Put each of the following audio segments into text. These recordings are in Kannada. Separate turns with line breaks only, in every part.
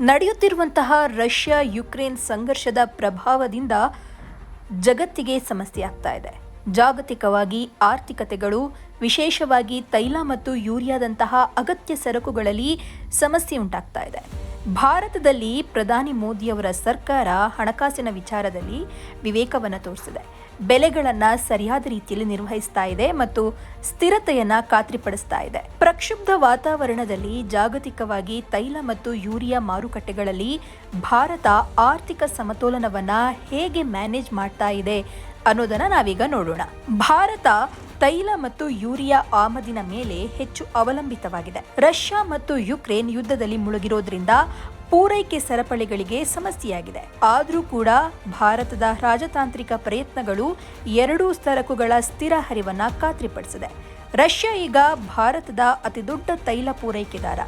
ನಡೆಯುತ್ತಿರುವಂತಹ ರಷ್ಯಾ ಯುಕ್ರೇನ್ ಸಂಘರ್ಷದ ಪ್ರಭಾವದಿಂದ ಜಗತ್ತಿಗೆ ಸಮಸ್ಯೆ ಆಗ್ತಾ ಇದೆ. ಜಾಗತಿಕವಾಗಿ ಆರ್ಥಿಕತೆಗಳು, ವಿಶೇಷವಾಗಿ ತೈಲ ಮತ್ತು ಯೂರಿಯಾದಂತಹ ಅಗತ್ಯ ಸರಕುಗಳಲ್ಲಿ ಸಮಸ್ಯೆ ಉಂಟಾಗ್ತಾ ಇದೆ. ಭಾರತದಲ್ಲಿ ಪ್ರಧಾನಿ ಮೋದಿಯವರ ಸರ್ಕಾರ ಹಣಕಾಸಿನ ವಿಚಾರದಲ್ಲಿ ವಿವೇಕವನ್ನು ತೋರಿಸಿದೆ. ಬೆಲೆಗಳನ್ನು ಸರಿಯಾದ ರೀತಿಯಲ್ಲಿ ನಿರ್ವಹಿಸ್ತಾ ಇದೆ ಮತ್ತು ಸ್ಥಿರತೆಯನ್ನು ಖಾತ್ರಿಪಡಿಸ್ತಾ ಇದೆ. ಪ್ರಕ್ಷುಬ್ಧ ವಾತಾವರಣದಲ್ಲಿ ಜಾಗತಿಕವಾಗಿ ತೈಲ ಮತ್ತು ಯೂರಿಯಾ ಮಾರುಕಟ್ಟೆಗಳಲ್ಲಿ ಭಾರತ ಆರ್ಥಿಕ ಸಮತೋಲನವನ್ನ ಹೇಗೆ ಮ್ಯಾನೇಜ್ ಮಾಡ್ತಾ ಇದೆ ಅನ್ನೋದನ್ನ ನಾವೀಗ ನೋಡೋಣ. ಭಾರತ ತೈಲ ಮತ್ತು ಯೂರಿಯಾ ಆಮದಿನ ಮೇಲೆ ಹೆಚ್ಚು ಅವಲಂಬಿತವಾಗಿದೆ. ರಷ್ಯಾ ಮತ್ತು ಯುಕ್ರೇನ್ ಯುದ್ಧದಲ್ಲಿ ಮುಳುಗಿರೋದ್ರಿಂದ ಪೂರೈಕೆ ಸರಪಳಿಗಳಿಗೆ ಸಮಸ್ಯೆಯಾಗಿದೆ. ಆದರೂ ಕೂಡ ಭಾರತದ ರಾಜತಾಂತ್ರಿಕ ಪ್ರಯತ್ನಗಳು ಎರಡೂ ಸರಕುಗಳ ಸ್ಥಿರ ಹರಿವನ್ನ ಖಾತ್ರಿಪಡಿಸಿದೆ. ರಷ್ಯಾ ಈಗ ಭಾರತದ ಅತಿದೊಡ್ಡ ತೈಲ ಪೂರೈಕೆದಾರ.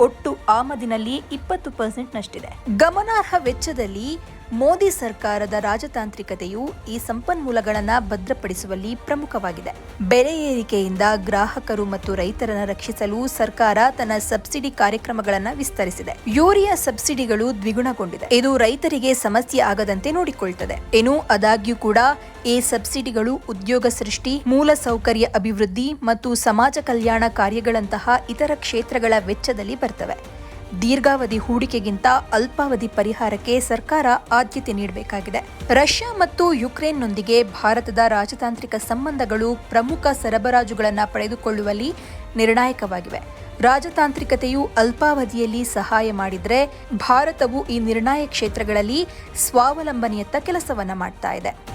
ಒಟ್ಟು ಆಮದಿನಲ್ಲಿ ಇಪ್ಪತ್ತು ಪರ್ಸೆಂಟ್ನಷ್ಟಿದೆ. ಗಮನಾರ್ಹ ವೆಚ್ಚದಲ್ಲಿ ಮೋದಿ ಸರ್ಕಾರದ ರಾಜತಾಂತ್ರಿಕತೆಯು ಈ ಸಂಪನ್ಮೂಲಗಳನ್ನು ಭದ್ರಪಡಿಸುವಲ್ಲಿ ಪ್ರಮುಖವಾಗಿದೆ. ಬೆಲೆ ಏರಿಕೆಯಿಂದ ಗ್ರಾಹಕರು ಮತ್ತು ರೈತರನ್ನ ರಕ್ಷಿಸಲು ಸರ್ಕಾರ ತನ್ನ ಸಬ್ಸಿಡಿ ಕಾರ್ಯಕ್ರಮಗಳನ್ನು ವಿಸ್ತರಿಸಿದೆ. ಯೂರಿಯಾ ಸಬ್ಸಿಡಿಗಳು ದ್ವಿಗುಣಗೊಂಡಿದೆ. ಇದು ರೈತರಿಗೆ ಸಮಸ್ಯೆ ಆಗದಂತೆ ನೋಡಿಕೊಳ್ತದೆ. ಇನ್ನು ಆದಾಗ್ಯೂ ಕೂಡ ಈ ಸಬ್ಸಿಡಿಗಳು ಉದ್ಯೋಗ ಸೃಷ್ಟಿ, ಮೂಲ ಸೌಕರ್ಯ ಅಭಿವೃದ್ಧಿ ಮತ್ತು ಸಮಾಜ ಕಲ್ಯಾಣ ಕಾರ್ಯಗಳಂತಹ ಇತರ ಕ್ಷೇತ್ರಗಳ ವೆಚ್ಚದಲ್ಲಿ ಬರ್ತವೆ. ದೀರ್ಘಾವಧಿ ಹೂಡಿಕೆಗಿಂತ ಅಲ್ಪಾವಧಿ ಪರಿಹಾರಕ್ಕೆ ಸರ್ಕಾರ ಆದ್ಯತೆ ನೀಡಬೇಕಾಗಿದೆ. ರಷ್ಯಾ ಮತ್ತು ಯುಕ್ರೇನ್ನೊಂದಿಗೆ ಭಾರತದ ರಾಜತಾಂತ್ರಿಕ ಸಂಬಂಧಗಳು ಪ್ರಮುಖ ಸರಬರಾಜುಗಳನ್ನು ಪಡೆದುಕೊಳ್ಳುವಲ್ಲಿ ನಿರ್ಣಾಯಕವಾಗಿವೆ. ರಾಜತಾಂತ್ರಿಕತೆಯು ಅಲ್ಪಾವಧಿಯಲ್ಲಿ ಸಹಾಯ ಮಾಡಿದರೆ ಭಾರತವು ಈ ನಿರ್ಣಾಯಕ ಕ್ಷೇತ್ರಗಳಲ್ಲಿ ಸ್ವಾವಲಂಬನೆಯತ್ತ ಕೆಲಸವನ್ನು ಮಾಡ್ತಾ ಇದೆ.